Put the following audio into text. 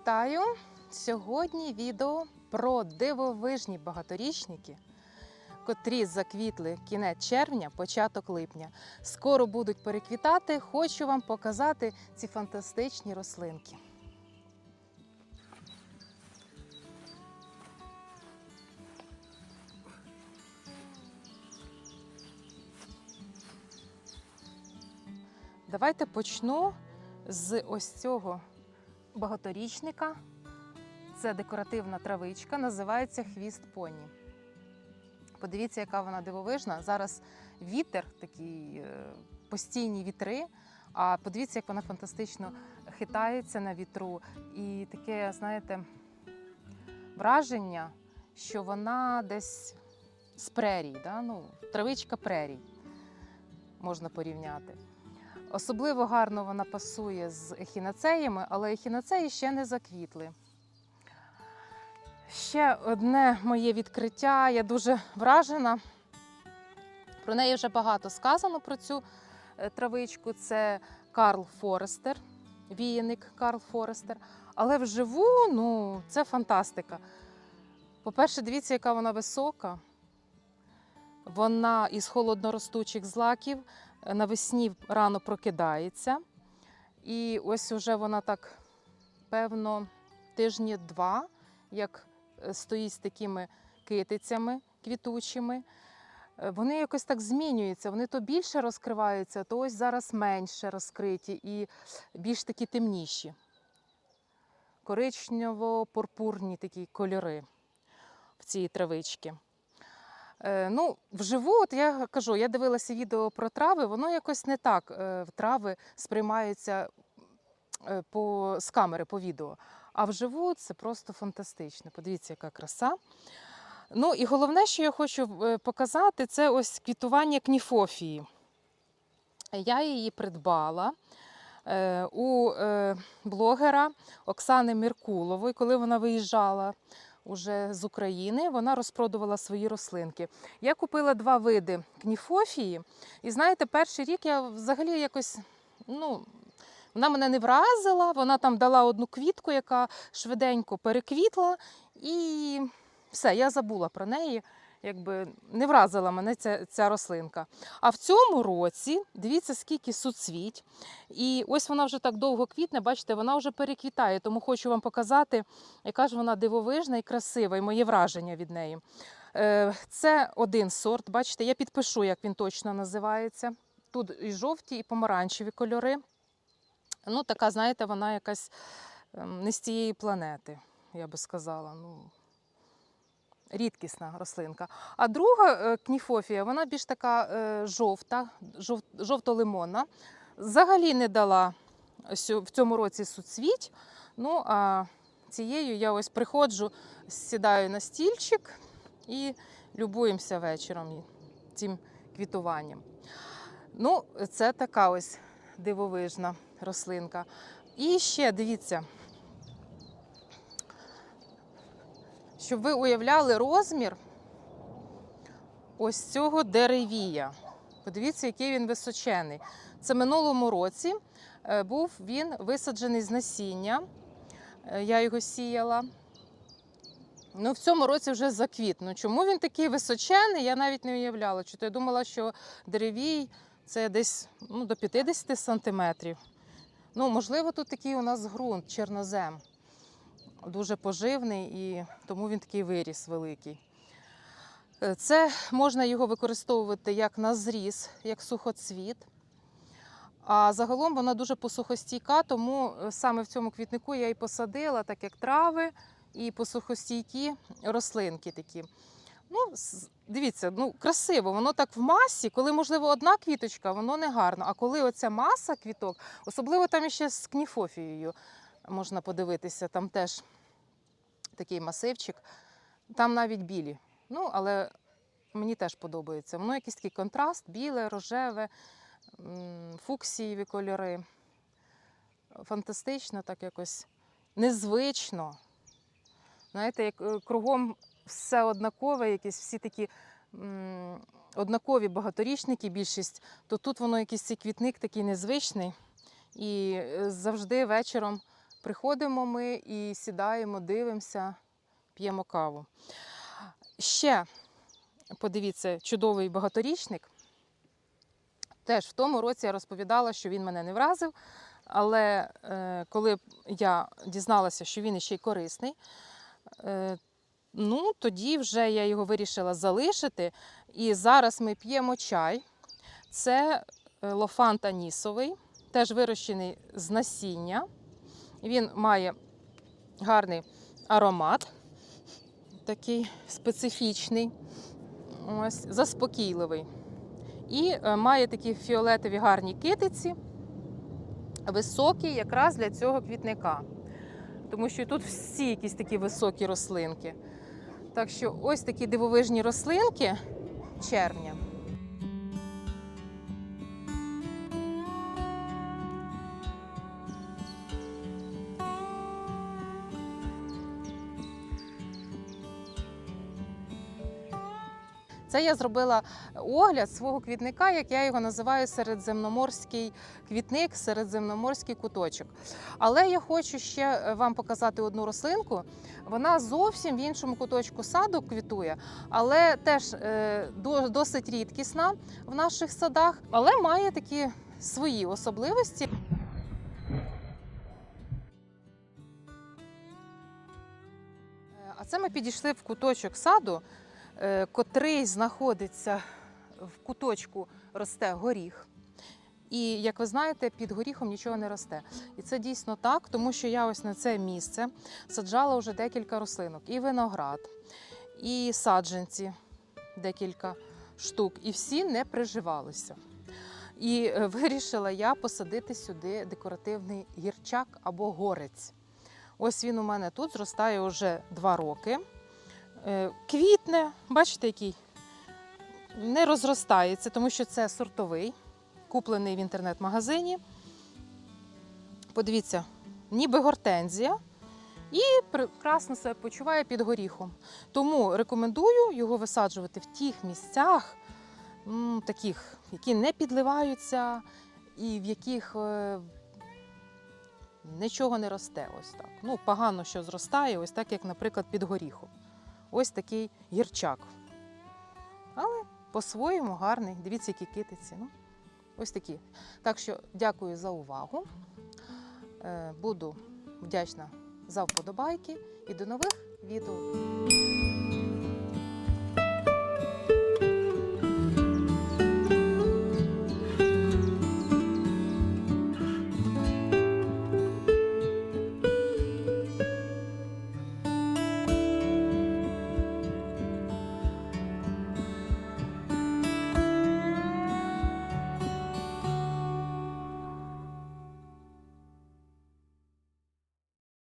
вітаю! Сьогодні відео про дивовижні багаторічники, котрі заквітли кінець червня, початок липня. Скоро будуть переквітати. Хочу вам показати ці фантастичні рослинки. Давайте почну з ось цього багаторічника. Це декоративна травичка, називається хвіст поні. Подивіться, яка вона дивовижна. Зараз вітер, такі е, постійні вітри. А подивіться, як вона фантастично хитається на вітру. І таке, знаєте, враження, що вона десь з прерій, да? ну, травичка прерій можна порівняти. Особливо гарно вона пасує з ехінацеями, але ехінацеї ще не заквітли. Ще одне моє відкриття. Я дуже вражена. Про неї вже багато сказано про цю е, травичку. Це Карл Форестер, віяник Карл Форестер. Але вживу, ну, це фантастика. По-перше, дивіться, яка вона висока. Вона із холодноростучих злаків навесні рано прокидається. І ось уже вона так, певно, тижні два, як е, стоїть з такими китицями квітучими. Е, Вони якось так змінюються, вони то більше розкриваються, то ось зараз менше розкриті і більш такі темніші. Коричнево-пурпурні такі кольори в цій травичці. Е, Ну, вживу, от я кажу, я дивилася відео про трави, воно якось не так е, трави сприймаються е, по, з камери по відео. А вживу це просто фантастично. Подивіться, яка краса. Ну і головне, що я хочу показати, це ось квітування кніфофії. Я її придбала у блогера Оксани Міркулової, коли вона виїжджала уже з України, вона розпродувала свої рослинки. Я купила два види кніфофії, і знаєте, перший рік я взагалі якось, ну. Вона мене не вразила, вона там дала одну квітку, яка швиденько переквітла, і все, я забула про неї. Якби не вразила мене ця, ця рослинка. А в цьому році дивіться, скільки суцвіть. І ось вона вже так довго квітне, бачите, вона вже переквітає, тому хочу вам показати, яка ж вона дивовижна і красива, і моє враження від неї. Е, Це один сорт, бачите, я підпишу, як він точно називається. Тут і жовті, і помаранчеві кольори. Ну, така, знаєте, вона якась ем, не з цієї планети, я би сказала. Ну, рідкісна рослинка. А друга е, кніфофія, вона більш така е, жовта, жовто-лимонна. Взагалі не дала в цьому році суцвіть. Ну, а цією я ось приходжу, сідаю на стільчик і любуємося вечором цим квітуванням. Ну, це така ось дивовижна рослинка. І ще дивіться, щоб ви уявляли розмір ось цього деревія. Подивіться, який він височений. Це минулому році е, був він висаджений з насіння. Е, Я його сіяла. Ну, в цьому році вже заквіт. Ну, чому він такий височений, я навіть не уявляла. Чи то я думала, що деревій це десь ну, до 50 сантиметрів. Ну, можливо, тут такий у нас ґрунт, чорнозем. Дуже поживний і тому він такий виріс великий. Е, Це можна його використовувати як на зріз, як сухоцвіт. А загалом вона дуже посухостійка, тому е, саме в цьому квітнику я і посадила, так як трави і посухостійкі рослинки такі. Ну, дивіться, ну красиво, воно так в масі, коли, можливо, одна квіточка, воно не гарно. А коли оця маса квіток, особливо там іще з кніфофією можна подивитися, там теж такий масивчик, там навіть білі. Ну, але мені теж подобається. Воно якийсь такий контраст, біле, рожеве, фуксієві кольори. Фантастично, так якось незвично. Знаєте, як е, кругом все однакове, якісь всі такі м, однакові багаторічники, більшість, то тут воно якийсь цей квітник такий незвичний. І е, завжди вечором Приходимо ми і сідаємо, дивимося, п'ємо каву. Ще подивіться, чудовий багаторічник. Теж в тому році я розповідала, що він мене не вразив. Але е, коли я дізналася, що він іще й корисний, е, ну тоді вже я його вирішила залишити. І зараз ми п'ємо чай. Це е, лофант анісовий, теж вирощений з насіння. Він має гарний аромат, такий специфічний, ось, заспокійливий. І е, має такі фіолетові гарні китиці, високі якраз для цього квітника. Тому що тут всі якісь такі високі рослинки. Так що ось такі дивовижні рослинки червня. Це я зробила огляд свого квітника, як я його називаю середземноморський квітник, середземноморський куточок. Але я хочу ще е, вам показати одну рослинку. Вона зовсім в іншому куточку саду квітує, але теж е, досить рідкісна в наших садах, але має такі свої особливості. Е, А це ми підійшли в куточок саду, е, котрий знаходиться в куточку росте горіх. І як ви знаєте, під горіхом нічого не росте. І це дійсно так, тому що я ось на це місце саджала вже декілька рослинок: і виноград, і саджанці декілька штук, і всі не приживалися. І е, вирішила я посадити сюди декоративний гірчак або горець. Ось він у мене тут зростає вже два роки. Е, Квітне, бачите, який не розростається, тому що це сортовий, куплений в інтернет-магазині. Подивіться, ніби гортензія. І прекрасно себе почуває під горіхом. Тому рекомендую його висаджувати в тих місцях, таких, які не підливаються, і в яких е, нічого не росте. Ось так. Ну, погано, що зростає, ось так, як, наприклад, під горіхом. Ось такий гірчак. Але по-своєму гарний. Дивіться, які китиці. Ну, ось такі. Так що дякую за увагу. Е, Буду вдячна за вподобайки і до нових відео.